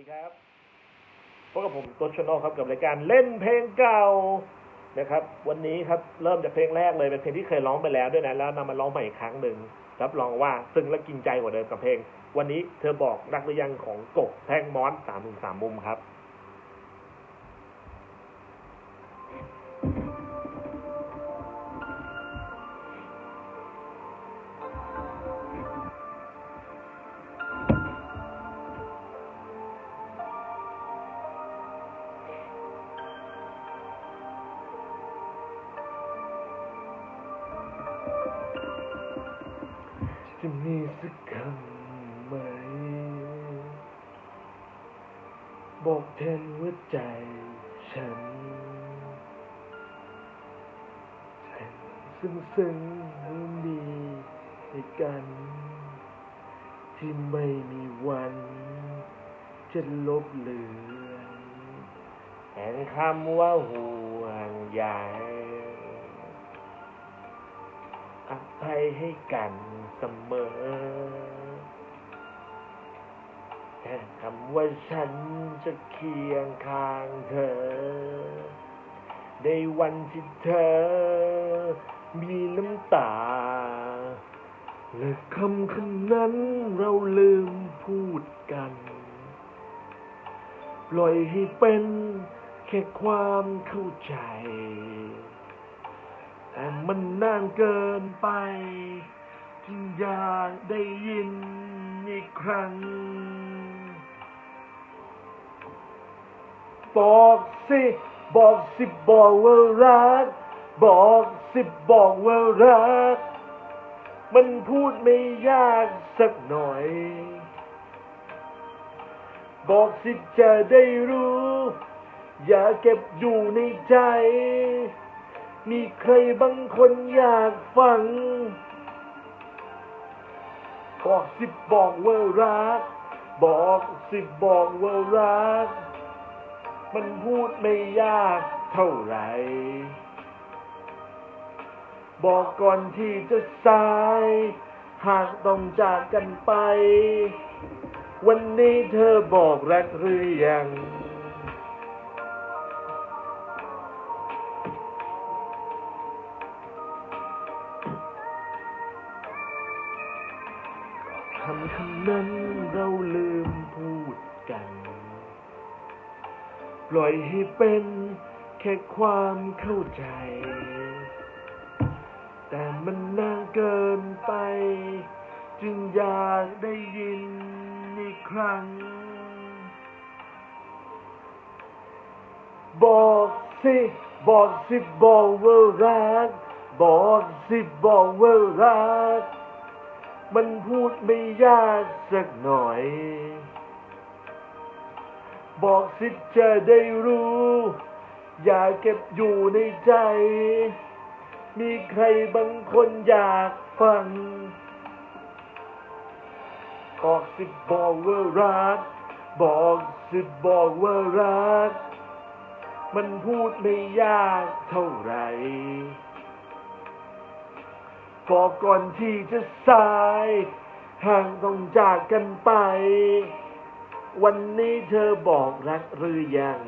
ดีครับพบกับผมต้นชนอครับกับรายการเล่นเพลงเก่านะครับ วันนี้ครับเริ่มจากเพลงแรกเลยเป็นเพลงที่เคยร้องไปแล้วด้วยนะแล้วนำมาร้องใหม่อีกครั้งหนึ่งรับรองว่าซึ้งและกินใจกว่าเดิมกับเพลง วันนี้เธอบอกรักหรือยังของกบแท่งมอนสามถึงสามมุมครับ จะมีสักคำไหม บอกแทนหัวใจฉันฉันซึ้งซึ้งมีให้กัน ที่ไม่มีวัน จะลบเลือนแห่งคำว่าห่วงใย อภัยให้กันเสมอ แค่คำว่าฉันจะเคียงข้างเธอ ในวันที่เธอ มีน้ำตา และคำคำนั้นเราลืมพูดกันปล่อยให้เป็นแค่ความเข้าใจ แต่มันนานเกินไปจึงอยากได้ยินอีกครั้ง บอกสิ บอกสิบอกว่ารัก บอกสิบอกว่ารัก มันพูดไม่ยากสักหน่อย บอกสิจะได้รู้ อย่าเก็บอยู่ในใจ มีใครบางคนอยากฟัง บอกสิบบอกว่ารัก บอกสิบอกว่ารัก มันพูดไม่ยากเท่าไหร่ บอกก่อนที่จะสาย หากต้องจากกันไป วันนี้เธอบอกรักหรือยัง คำคำนั้นเราลืมพูดกัน ปล่อยให้เป็นแค่ความเข้าใจ แต่มันนานเกินไป จึงอยากได้ยินอีกครั้ง บอกสิบอกสิบอกว่ารัก บอกสิบอกว่ารัก มันพูดไม่ยากสักหน่อย บอกสิจะได้รู้ อย่าเก็บอยู่ในใจ มีใครบางคนอยากฟัง บอกสิบอกว่ารัก บอกสิบอกว่ารัก มันพูดไม่ยากเท่าไหร่ กก่อนที่จะสายห่างต้องจากกันไป วันนี้เธอบอกรักหรือยัง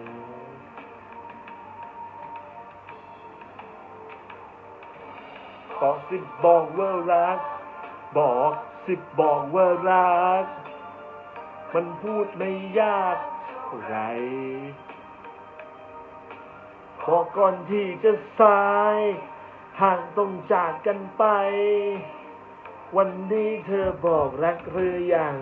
บอกสิบบอกว่ารัก บอกสิบบอกว่ารัก มันพูดไม่ยากไรบอกก่อนที่จะสาย ห่างต้องจากกันไป วันนี้เธอบอกรักหรือยัง